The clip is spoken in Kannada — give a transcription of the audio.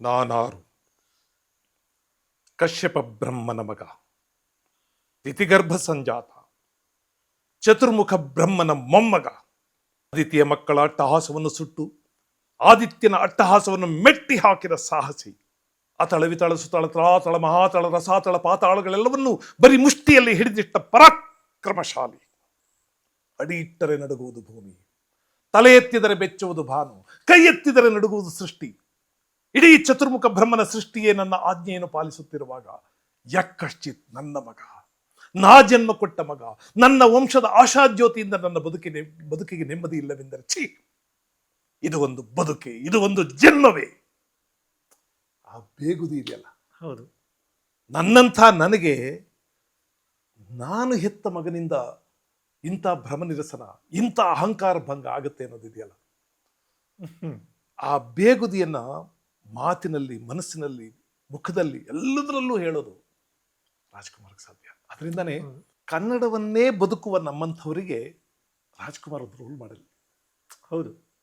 ನಾನಾರು. ಕಶ್ಯಪ ಬ್ರಹ್ಮನ ಮಗ. ತಿಥಿಗರ್ಭ ಸಂಜಾತ. ಚತುರ್ಮುಖ ಬ್ರಹ್ಮನ ಮೊಮ್ಮಗ. ಆದಿತ್ಯ ಮಕ್ಕಳ ಅಟ್ಟಹಾಸವನ್ನು ಸುಟ್ಟು, ಆದಿತ್ಯನ ಅಟ್ಟಹಾಸವನ್ನು ಮೆಟ್ಟಿ ಹಾಕಿದ ಸಾಹಸಿ. ಅತಳ ವಿತಳ, ಸುತಳ ತಳಾತಳ ಮಹಾತಳ, ರಸಾತಳ, ಪಾತಾಳಗಳೆಲ್ಲವನ್ನೂ ಬರೀ ಮುಷ್ಟಿಯಲ್ಲಿ ಹಿಡಿದಿಟ್ಟ ಪರಾಕ್ರಮಶಾಲಿ. ಅಡಿ ಇಟ್ಟರೆ ನಡುಗುವುದು ಭೂಮಿ. ತಲೆ ಎತ್ತಿದರೆ ಬೆಚ್ಚುವುದು ಭಾನು. ಕೈ ಎತ್ತಿದರೆ ನಡುಗುವುದು ಸೃಷ್ಟಿ. ಇಡೀ ಚತುರ್ಮುಖ ಬ್ರಹ್ಮನ ಸೃಷ್ಟಿಯೇ ನನ್ನ ಆಜ್ಞೆಯನ್ನು ಪಾಲಿಸುತ್ತಿರುವಾಗ ಯಕ್ಕಶ್ಚಿತ್ ನನ್ನ ಮಗ ನಾ ಜನ್ಮ ಕೊಟ್ಟ ಮಗ ನನ್ನ ವಂಶದ ಆಶಾಜ್ಯೋತಿಯಿಂದ ನನ್ನ ಬದುಕಿಗೆ ಬದುಕಿಗೆ ನೆಮ್ಮದಿ ಇಲ್ಲವೆಂದರೆ ಛೀ ಇದು ಒಂದು ಬದುಕೆ ಇದು ಒಂದು ಜನ್ಮವೇ. ಆ ಬೇಗುದಿ ಇದೆಯಲ್ಲ. ಹೌದು. ನನ್ನಂಥ ನನಗೆ ನಾನು ಹೆತ್ತ ಮಗನಿಂದ ಇಂಥ ಭ್ರಮ ನಿರಸನ ಇಂಥ ಅಹಂಕಾರ ಭಂಗ ಆಗುತ್ತೆ ಅನ್ನೋದಿದೆಯಲ್ಲ. ಆ ಬೇಗುದಿಯನ್ನ ಮಾತಿನಲ್ಲಿ ಮನಸ್ಸಿನಲ್ಲಿ ಮುಖದಲ್ಲಿ ಎಲ್ಲದರಲ್ಲೂ ಹೇಳೋದು ರಾಜ್ಕುಮಾರ್ಗೆ ಸಾಧ್ಯ. ಅದರಿಂದನೇ ಕನ್ನಡವನ್ನೇ ಬದುಕುವ ನಮ್ಮಂಥವರಿಗೆ ರಾಜ್ಕುಮಾರ್ ಒಂದು ರೋಲ್ ಮಾಡಲಿ ಹೌದು.